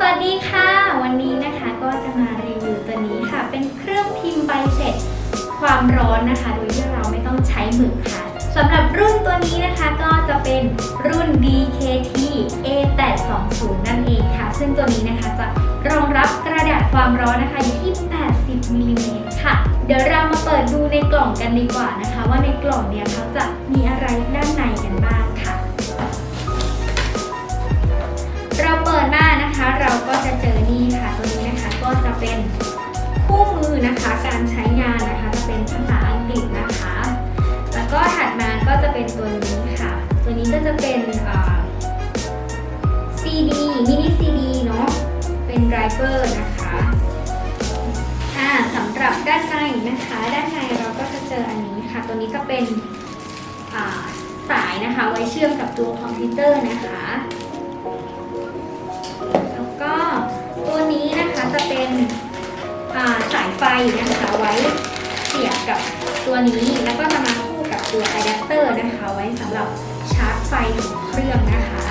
สวัสดีค่ะ วันนี้นะคะก็จะมารีวิวตัวนี้ค่ะ เป็นเครื่องพิมพ์ใบเสร็จความร้อนนะคะ โดยที่เราไม่ต้องใช้หมึกค่ะสำหรับรุ่นตัวนี้นะคะก็จะเป็นรุ่น DKT A820 นั่นเองค่ะ ซึ่งตัวนี้นะคะจะรองรับกระดาษความร้อนนะคะอยู่ที่ 80มิลลิเมตรค่ะ เดี๋ยวเรามาเปิดดูในกล่องกันดีกว่านะคะ ว่าในกล่องเนี่ยเขาจะมีอะไรด้านใน การใช้งานนะคะจะเป็นภาษาอังกฤษนะคะ แล้วก็ถัดมาก็จะเป็นตัวนี้ค่ะ ตัวนี้ก็จะเป็นอ่า CD มินิ CD เนาะ เป็นไดรเวอร์นะคะอ่าสำหรับด้านในนะคะ ด้านในเราก็จะเจออันนี้ค่ะ ตัวนี้จะเป็นาสายนะคะ ไว้เชื่อมกับตัวคอมพิวเตอร์นะคะ นะคะไว้เสียบกับตัวนี้แล้วก็จะมาคู่กับตัวอะแดปเตอร์นะคะ ไว้สำหรับชาร์จไฟของเครื่องนะคะ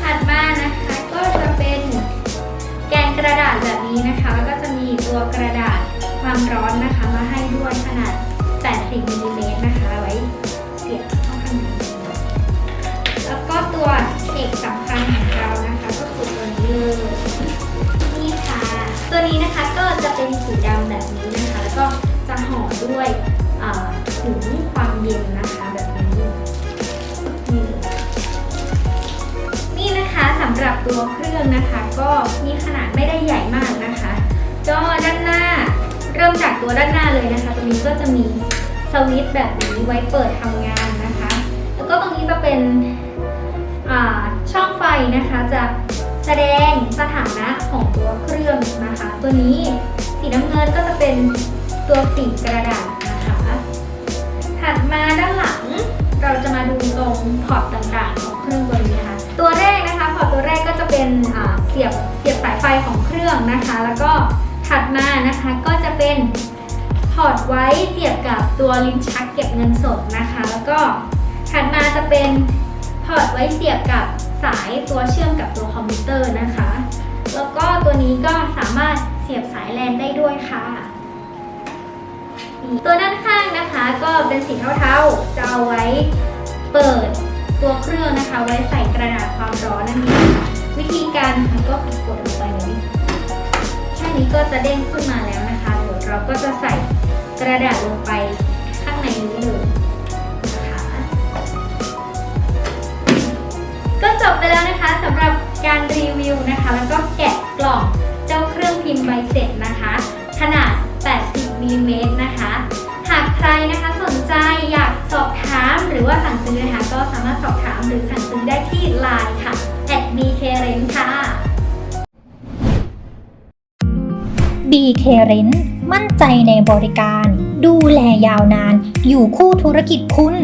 ถัดมานะคะก็จะเป็นแกนกระดาษแบบนี้นะคะ แล้วก็จะมีตัวกระดาษความร้อนนะคะ มาให้ด้วยขนาด 80มิลลิเมตรนะคะไว้เสียบเข้าข้างในแล้วก็ตัวเอกสำคัญของเรานะคะ ก็คือตัวนี้เลยนี่ค่ะ ตัวนี้นะคะก็จะเป็นสี ห่วยถุงความเย็นนะคะแบบนี้นี่นะคะสำหรับตัวเครื่องนะคะ ก็มีขนาดไม่ได้ใหญ่มากนะคะก็ด้านหน้าเริ่มจากตัวด้านหน้าเลยนะคะ ตรงนี้ก็จะมีสวิตช์แบบนี้ไว้เปิดทำงานนะคะ แล้วก็ตรงนี้จะเป็นช่องไฟนะคะจะแสดงสถานะของตัวเครื่องนะคะ ตัวนี้สีน้ำเงินก็จะเป็น ตัวสีกระดาษนะคะ ถัดมาด้านหลังเราจะมาดูตรงพอร์ตต่างๆของเครื่องตัวนี้นะคะ ตัวแรกนะคะพอร์ตตัวแรกก็จะเป็นเสียบเสียบสายไฟของเครื่องนะคะ แล้วก็ถัดมานะคะก็จะเป็นพอร์ตไว้เสียบกับตัวลิ้นชักเก็บเงินสดนะคะ แล้วก็ถัดมาจะเป็นพอร์ตไว้เสียบกับสายตัวเชื่อมกับตัวคอมพิวเตอร์นะคะ แล้วก็ตัวนี้ก็สามารถเสียบสายแลนได้ด้วยค่ะ ตัวด้านข้างนะคะก็เป็นสีเทาๆ จะเอาไว้เปิดตัวเครื่องนะคะ ไว้ใส่กระดาษความร้อนนั่นเองวิธีการทำก็กดลงไปเลยแค่นี้ก็จะเด้งขึ้นมาแล้วนะคะเดี๋ยวเราก็จะใส่กระดาษลงไปข้างในนี้เลยนะคะก็จบไปแล้วนะคะสำหรับการรีวิวนะคะ แล้วก็แกะกล่องเจ้าเครื่องพิมพ์ใบเสร็จนะคะ ขนาด 80มิลลิเมตรนะคะ ใครนะคะสนใจอยากสอบถามหรือว่าสั่งซื้อนะคะก็สามารถสอบถามหรือสั่งซื้อได้ที่ไลน์ค่ะ @bkrent ค่ะ BK Rent มั่นใจในบริการ ดูแลยาวนาน อยู่คู่ธุรกิจคุณ